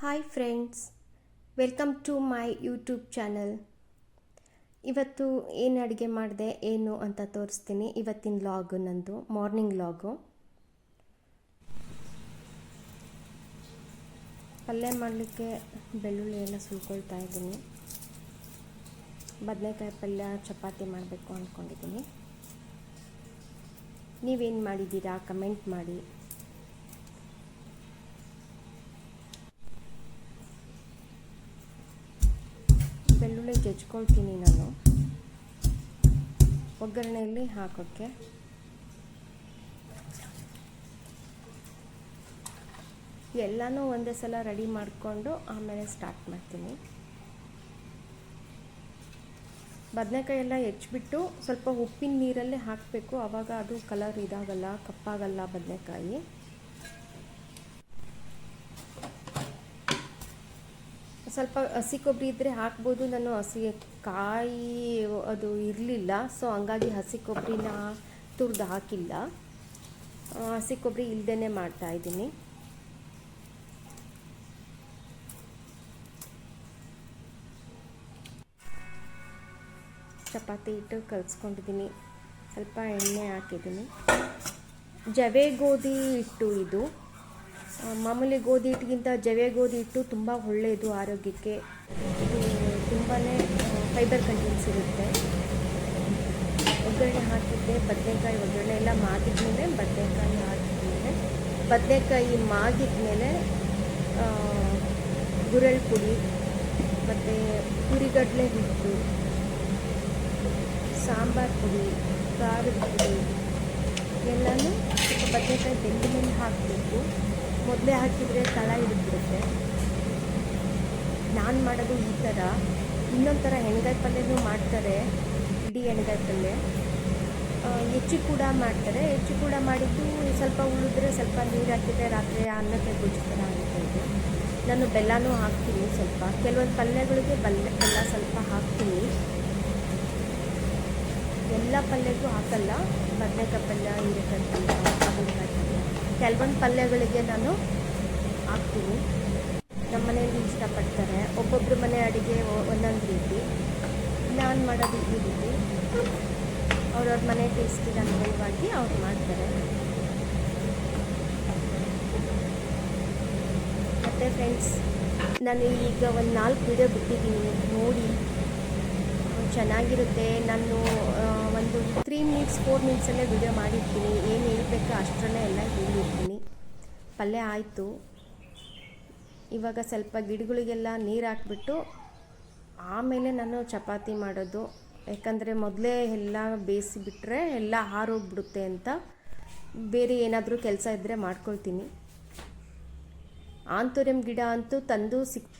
Hi friends welcome to my YouTube channel ಇವತ್ತು ಏನು ಅಡುಗೆ ಮಾಡಿದೆ, ಏನು ಅಂತ ತೋರಿಸ್ತೀನಿ. ಇವತ್ತಿನ ಲಾಗು ನಂದು ಮಾರ್ನಿಂಗ್ ಲಾಗು ಪಲ್ಯ ಮಾಡಲಿಕ್ಕೆ ಬೆಳ್ಳುಳ್ಳಿ ಎಲ್ಲ ಸುಲ್ಕೊಳ್ತಾ ಇದ್ದೀನಿ. ಬದನೆಕಾಯಿ ಪಲ್ಯ, ಚಪಾತಿ ಮಾಡಬೇಕು ಅಂದ್ಕೊಂಡಿದ್ದೀನಿ ನೀವೇನು ಮಾಡಿದ್ದೀರಾ ಕಮೆಂಟ್ ಮಾಡಿ. ಬೆಳ್ಳುಳ್ಳಿ ಜಜ್ಕೊಳ್ತೀನಿ ನಾನು. ಒಗ್ಗರಣೆಯಲ್ಲಿ ಹಾಕೋಕ್ಕೆ. ಎಲ್ಲನೂ ಒಂದೇ ಸಲ ರೆಡಿ ಮಾಡಿಕೊಂಡು ಆಮೇಲೆ ಸ್ಟಾರ್ಟ್ ಮಾಡ್ತೀನಿ. ಬದನೆಕಾಯಿ ಎಲ್ಲ ಹೆಚ್ಚಿಬಿಟ್ಟು ಸ್ವಲ್ಪ ಉಪ್ಪಿನ ನೀರಲ್ಲೇ ಹಾಕಬೇಕು. ಆವಾಗ ಅದು ಕಲರ್ ಇದಾಗಲ್ಲ, ಕಪ್ಪಾಗಲ್ಲ ಬದನೆಕಾಯಿ. ಸ್ವಲ್ಪ ಹಸಿ ಕೊಬ್ಬರಿ ಇದ್ದರೆ ಹಾಕ್ಬೋದು. ನಾನು ಹಸಿ ಕಾಯಿ ಅದು ಇರಲಿಲ್ಲ ಸೊ ಹಂಗಾಗಿ ಹಸಿ ಕೊಬ್ಬರಿನ ತುರಿದು ಹಾಕಿಲ್ಲ. ಹಸಿ ಕೊಬ್ಬರಿ ಇಲ್ಲದೇ ಮಾಡ್ತಾ ಇದ್ದೀನಿ. ಚಪಾತಿ ಹಿಟ್ಟು ಕಲಿಸ್ಕೊಂಡಿದ್ದೀನಿ. ಸ್ವಲ್ಪ ಎಣ್ಣೆ ಹಾಕಿದ್ದೀನಿ. ಜವೆ ಗೋಧಿ ಹಿಟ್ಟು ಇದು. ಮಾಮೂಲಿ ಗೋಧಿ ಹಿಟ್ಟಿಗಿಂತ ಜವೆ ಗೋಧಿ ಹಿಟ್ಟು ತುಂಬ ಒಳ್ಳೆಯದು ಆರೋಗ್ಯಕ್ಕೆ. ಇದು ತುಂಬಾ ಫೈಬರ್ ಕಂಟೆಂಟ್ಸ್ ಇರುತ್ತೆ ಒಗ್ಗರಣೆ ಹಾಕಿದ್ದೆ, ಬದನೆಕಾಯಿ ಒಗ್ಗರಣೆ ಎಲ್ಲ ಮಾಗಿದ್ಮೇಲೆ ಬದನೆಕಾಯಿ ಹಾಕಿದ್ಮೇಲೆ, ಬದನೆಕಾಯಿ ಮಾಗಿದ್ಮೇಲೆ ಗುರಳ್ ಪುಡಿ, ಮತ್ತು ಹುರಿಗಡಲೆ ಹಿಟ್ಟು, ಸಾಂಬಾರು ಪುಡಿ, ಖಾರದ ಪುಡಿ, ಎಲ್ಲನೂ ಸ್ವಲ್ಪ ಬದನೆಕಾಯಿ ಬೆಂದ ಮೇಲೆ ಹಾಕಬೇಕು. ಮೊದಲೇ ಹಾಕಿದರೆ ತಳ ಹಿಡಿದ್ಬಿಡುತ್ತೆ ನಾನು ಮಾಡೋದು ಈ ಥರ. ಇನ್ನೊಂದು ಥರ ಹೆಣ್ಗಾಯಿ ಪಲ್ಯನೂ ಮಾಡ್ತಾರೆ, ಇಡೀ ಎಣ್ಗಾಯಿ ಪಲ್ಯ. ಹೆಚ್ಚು ಕೂಡ ಮಾಡ್ತಾರೆ. ಹೆಚ್ಚು ಕೂಡ ಮಾಡಿದ್ದು ಸ್ವಲ್ಪ ಉಳಿದ್ರೆ ಸ್ವಲ್ಪ ನೀರು ಹಾಕಿದರೆ ರಾತ್ರಿ ಅನ್ನಕ್ಕೆ ಗೊಜ್ಜು ಥರ ನಾನು ಬೆಲ್ಲನೂ ಹಾಕ್ತೀನಿ ಸ್ವಲ್ಪ. ಕೆಲವೊಂದು ಪಲ್ಯಗಳಿಗೆ ಬೆಲ್ಲ ಬೆಲ್ಲ ಸ್ವಲ್ಪ ಹಾಕ್ತೀನಿ. ಎಲ್ಲ ಪಲ್ಯಕ್ಕೂ ಹಾಕಲ್ಲ. ಬದನೆಕಾಯಿ ಪಲ್ಯ, ಹೀರೆಕಾಯಿ ಪಲ್ಯ. ಕೆಲವೊಂದು ಪಲ್ಯಗಳಿಗೆ ನಾನು ಹಾಕ್ತೀನಿ. ನಮ್ಮ ಮನೆಯಲ್ಲಿ ಇಷ್ಟಪಡ್ತಾರೆ. ಒಬ್ಬೊಬ್ಬರು ಮನೆ ಅಡುಗೆ ಒಂದೊಂದು ರೀತಿ. ನಾನು ಮಾಡೋದು ಈ ರೀತಿ. ಅವ್ರವ್ರ ಮನೆ ಟೇಸ್ಟಿಗೆ ಅನುಗುಣವಾಗಿ ಅವ್ರು ಮಾಡ್ತಾರೆ. ಮತ್ತು ಫ್ರೆಂಡ್ಸ್ ನಾನು ಈಗ ಒಂದು ನಾಲ್ಕು ವಿಡಿಯೋ ಬಿಟ್ಟಿದ್ದೀನಿ. ನೋಡಿ. ಚೆನ್ನಾಗಿರುತ್ತೆ. ನಾನು ಒಂದು ತ್ರೀ ಮಿನಿಟ್ಸ್ ಫೋರ್ ಮಿನಿಟ್ಸಲ್ಲೇ ವಿಡಿಯೋ ಮಾಡಿರ್ತೀನಿ. ಏನು ಹೇಳಬೇಕು ಅಷ್ಟರಲ್ಲೇ ಎಲ್ಲ ಹೇಳಿರ್ತೀನಿ. ಪಲ್ಯ ಆಯಿತು. ಇವಾಗ ಸ್ವಲ್ಪ ಗಿಡಗಳಿಗೆಲ್ಲ ನೀರು ಹಾಕ್ಬಿಟ್ಟು ಆಮೇಲೆ ನಾನು ಚಪಾತಿ ಮಾಡೋದು. ಯಾಕಂದರೆ ಮೊದಲೇ ಎಲ್ಲ ಬೇಯಿಸಿಬಿಟ್ರೆ ಎಲ್ಲ ಹಾರೋಗ್ಬಿಡುತ್ತೆ ಅಂತ ಬೇರೆ ಏನಾದರೂ ಕೆಲಸ ಇದ್ದರೆ ಮಾಡ್ಕೊಳ್ತೀನಿ. ಆಂತೂರಿಯಂ ಗಿಡ ಅಂತೂ ತಂದು ಸಿಕ್